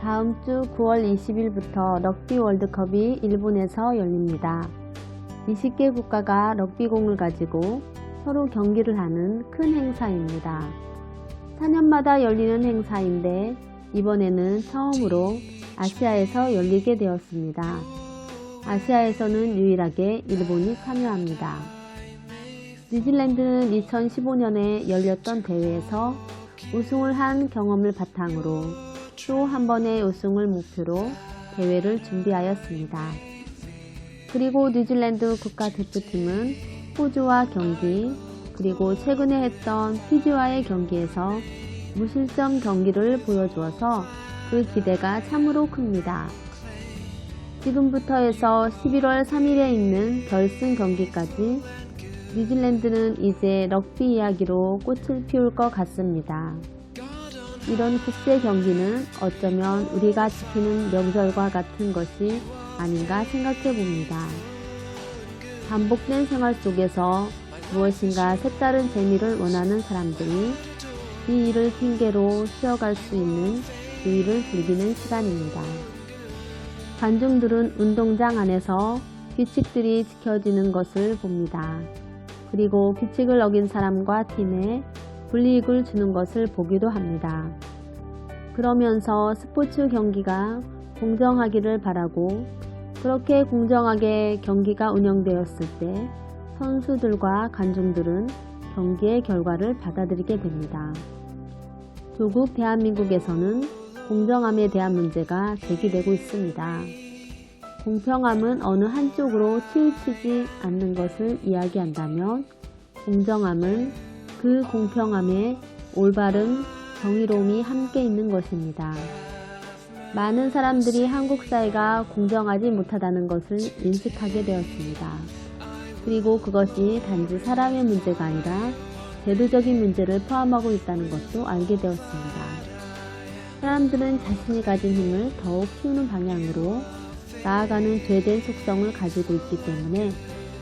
다음 주 9월 20일부터 럭비 월드컵이 일본에서 열립니다. 20개 국가가 럭비공을 가지고 서로 경기를 하는 큰 행사입니다. 4년마다 열리는 행사인데 이번에는 처음으로 아시아에서 열리게 되었습니다. 아시아에서는 유일하게 일본이 참여합니다. 뉴질랜드는 2015년에 열렸던 대회에서 우승을 한 경험을 바탕으로 또한 번의 우승을 목표로 대회를 준비하였습니다. 그리고 뉴질랜드 국가대표팀은 호주와 경기, 그리고 최근에 했던 피지와의 경기에서 무실점 경기를 보여주어서 그 기대가 참으로 큽니다. 지금부터 해서 11월 3일에 있는 결승 경기까지 뉴질랜드는 이제 럭비 이야기로 꽃을 피울 것 같습니다. 이런 국제 경기는 어쩌면 우리가 지키는 명절과 같은 것이 아닌가 생각해 봅니다. 반복된 생활 속에서 무엇인가 색다른 재미를 원하는 사람들이 이 일을 핑계로 쉬어갈 수 있는 주의를 즐기는 시간입니다. 관중들은 운동장 안에서 규칙들이 지켜지는 것을 봅니다. 그리고 규칙을 어긴 사람과 팀에 불이익을 주는 것을 보기도 합니다. 그러면서 스포츠 경기가 공정하기를 바라고 그렇게 공정하게 경기가 운영되었을 때 선수들과 관중들은 경기의 결과를 받아들이게 됩니다. 조국 대한민국에서는 공정함에 대한 문제가 제기되고 있습니다. 공평함은 어느 한쪽으로 치우치지 않는 것을 이야기한다면 공정함은 그 공평함에 올바른 정의로움이 함께 있는 것입니다. 많은 사람들이 한국 사회가 공정하지 못하다는 것을 인식하게 되었습니다. 그리고 그것이 단지 사람의 문제가 아니라 제도적인 문제를 포함하고 있다는 것도 알게 되었습니다. 사람들은 자신이 가진 힘을 더욱 키우는 방향으로 나아가는 죄된 속성을 가지고 있기 때문에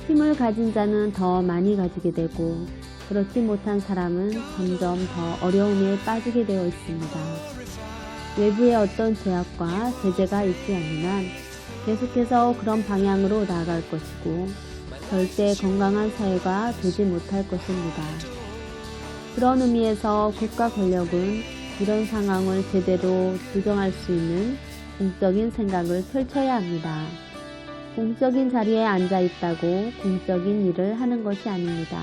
힘을 가진 자는 더 많이 가지게 되고 그렇지 못한 사람은 점점 더 어려움에 빠지게 되어 있습니다. 외부의 어떤 제약과 제재가 있지 한 계속해서 그런 방향으로 나아갈 것이고 절대 건강한 사회가 되지 못할 것입니다. 그런 의미에서 국가 권력은 이런 상황을 제대로 조정할 수 있는 공적인 생각을 펼쳐야 합니다. 공적인 자리에 앉아 있다고 공적인 일을 하는 것이 아닙니다.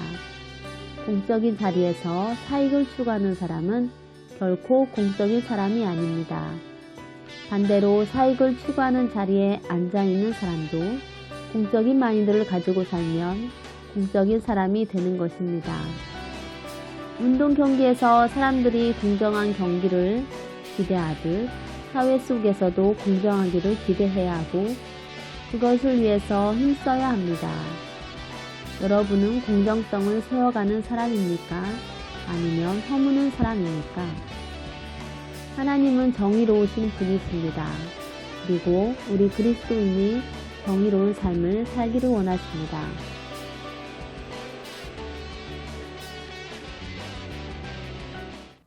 공적인 자리에서 사익을 추구하는 사람은 결코 공적인 사람이 아닙니다. 반대로 사익을 추구하는 자리에 앉아 있는 사람도 공적인 마인드를 가지고 살면 공적인 사람이 되는 것입니다. 운동 경기에서 사람들이 공정한 경기를 기대하듯 사회 속에서도 공정하기를 기대해야 하고 그것을 위해서 힘써야 합니다. 여러분은 공정성을 세워가는 사람입니까? 아니면 허무는 사람입니까? 하나님은 정의로우신 분이십니다. 그리고 우리 그리스도인이 정의로운 삶을 살기를 원하십니다.